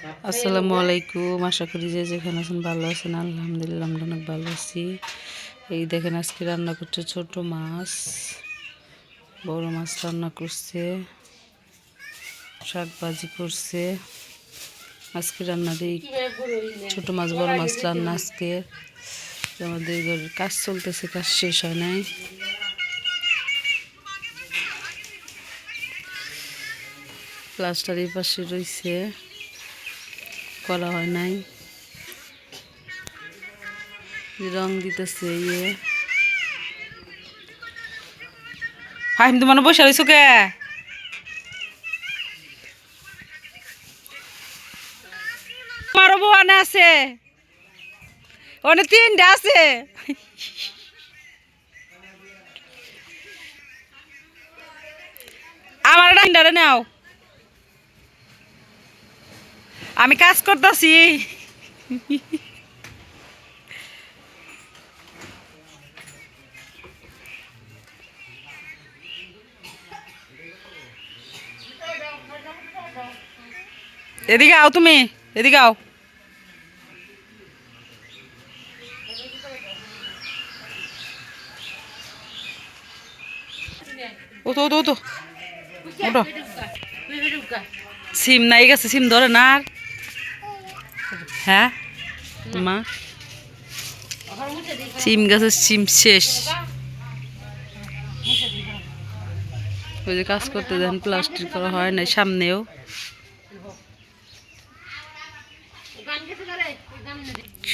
আসসালামু আলাইকুম, আশা করি যে যেখানে আছেন ভালো আছেন। আলহামদুলিল্লাহ, আমরা অনেক ভালো আছি। এই দেখেন, আজকে রান্না করছে ছোট মাছ, বড় মাছ রান্না করছে, শাক ভাজি করছে। আজকে রান্না দিই ছোট মাছ, বড় মাছ রান্না আজকে। আমাদের ঘরের কাজ চলতেছে, কাজ শেষ হয় নাই। প্লাস্টার এই পাশে রয়েছে। করা হয় নাই। রং দিতেছে ইয়ে। ফাহিম তোমার বসে রয়েছো কে? আমারও বোয়ানে আছে। ওনে তিনটা আছে। আমার ডাইন্ডারে নাও। আমি কাজ করতেছি। এদিকে আও তুমি এদিকে আও। ওতো ওতো ওতো ওটো সিম নাই গেছে সিম ধরে না আর হ্যাঁ? মা? সিম গাছের সিম শেষ। ওই যে কাজ করতে দেন প্লাস্টিক করা হয় না সামনেও।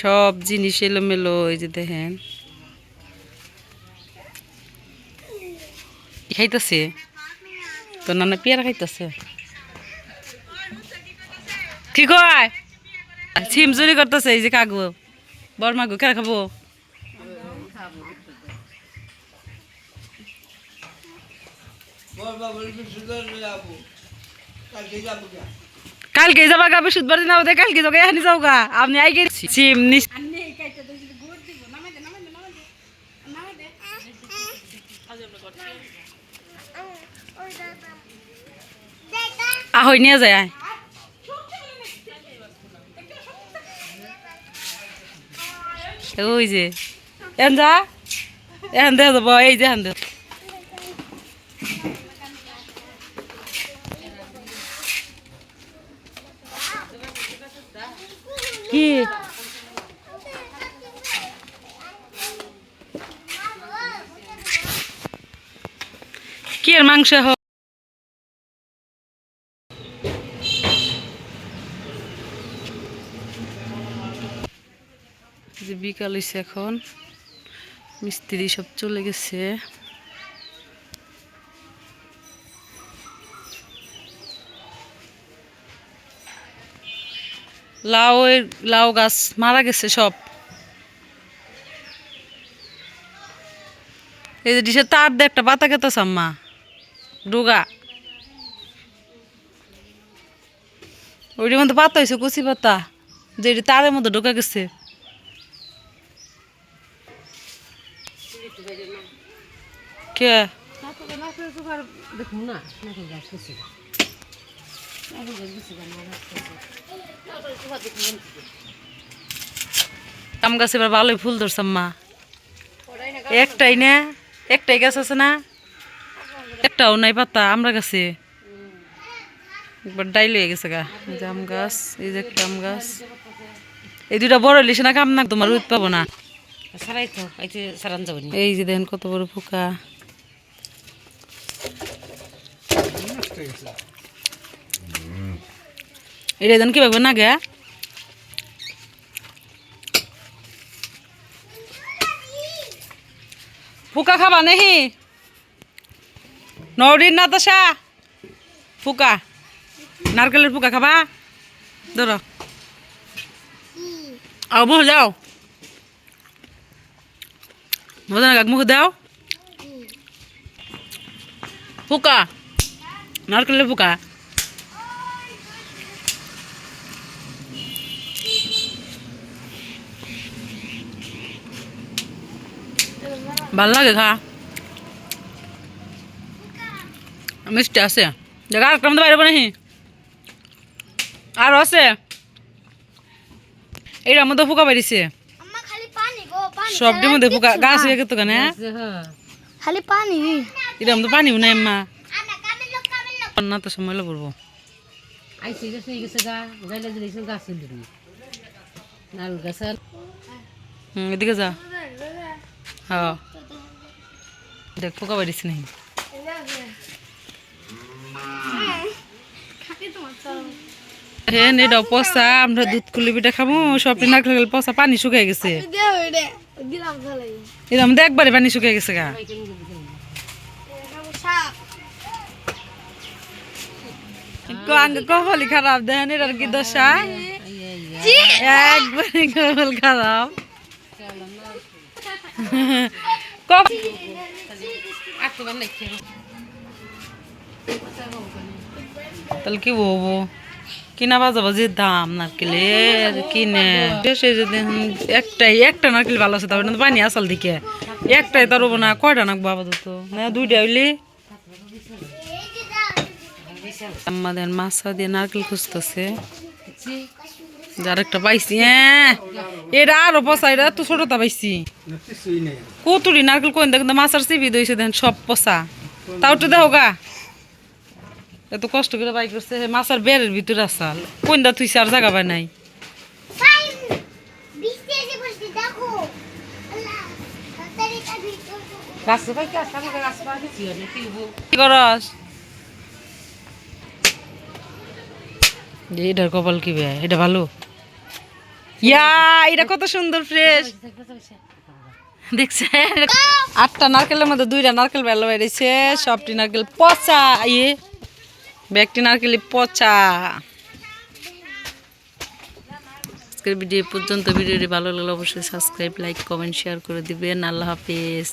সব জিনিস এলোমেলো, এই যে দেখেন। খাইতেছে? তো নানা পেয়ারা খাইতেছে? কি কয়? সিম চুরি করতেছে, এই যে কাগু বড় মাগু কেন খাব? কালকে যাবা গা বৃহস্পতিবার দিন আমাদের কালকে যাব এখানে যাও গা। আপনি আই গেছি সিম নিস আহই, নিয়ে যায় ওই যে। এন যা। এখন দেখা যাব এই যে এখন কি? কি মাংস হ যে বিকাল হয়েছে এখন। মিস্ত্রি সব চলে গেছে। লাউ লাউ গাছ মারা গেছে সব। এই যে ডিশের তার দিয়ে একটা পাতা খেতেছে আম্মা। ডুগা। ওইটার মধ্যে পাতা হয়েছে কচি পাতা। যে তারের মধ্যে ঢোকা গেছে। কে? আম গাছ এবার ভালোই ফুল ধরছে, আম্মা। একটাই না? একটাই গাছ আছে না? একটাও নাই পাতা, আমরা গাছে। একবার ডাইল হয়ে গেছে গা। আম গাছ, এই যে একটা আম গাছ। এই দুটা বড় লিসে না কাম না, তোমার উৎ পাবো না এই যে নি দেখেন কত বড় পোকা। এটা দেন কি পাবো না গে? পোকা খাবা নেহি নরিন নাতাশা। পোকা। নারকেলের পোকা খাবা? ধরো। আও বহ যাও। মজা না মুখ দাও পোকা নারকেলের পোকা ভালো লাগে খা মিষ্টি আছে জায়গা আর একটা বাইরে নাহি আর আছে এইটার মধ্যে পোকা বাড়িছে আম্মা খালি পানি গো পানি সবটির মধ্যে পোকা গাছ হয়ে গেত কেন হ্যাঁ খালি পানি এটার মধ্যে পানিও নাই মা না তো সময় লাগবো আইসি গেছে এই গেছে গা গাইলে দিলেছে গাছ দিলি নাল গাছের হুম এদিকে যা হ্যাঁ দেখ পোকা বাড়িছে নাকি হে নেডা পচা আমরা দুধ কুলি পিঠা খাব সব না খেলে পচা পানি শুকিয়ে গেছে এরকম দেখ একবারে পানি শুকিয়ে গেছে গা। কপালি খারাপ দেখেন এটার কি দশা? একবারে কপাল খারাপ। তাহলে কি বলব? কিনা বাজাবো যে দাম নারকেলের কিনে দেশে যে দেখুন একটাই একটা নারকেল ভালো আছে তারপরে পানি আসল দিকে একটাই তার না কয়টা নাকবো আপাতত না দুইটা হইলে আমাদের মাছা দিয়ে নারকেল খুঁজতেছে যার একটা পাইছি হ্যাঁ এটা আরও পচা এটা তো ছোটটা পাইছি কতুরি নারকেল কোন দেখেন মাছার চিবি দইছে দেখেন সব পচা। তাও তো দেখো গা। এত কষ্ট করে বাইক করছে মাছার বেড়ের ভিতরে আসাল কোনটা তুইছে আর জায়গা নাই। এটার কপাল কি বে? এটা ভালো? ইয়া এটা কত সুন্দর ফ্রেশ দেখছে আটটা নারকেলের মধ্যে দুইটা নারকেল বেলা বেরিয়েছে সবটি নারকেল পচা ইয়ে। ব্যাগটি নারকেলি পচা। আজকের ভিডিও পর্যন্ত। ভিডিওটি ভালো লাগলে অবশ্যই সাবস্ক্রাইব, লাইক, কমেন্ট শেয়ার করে দিবেন। আল্লাহ হাফিজ।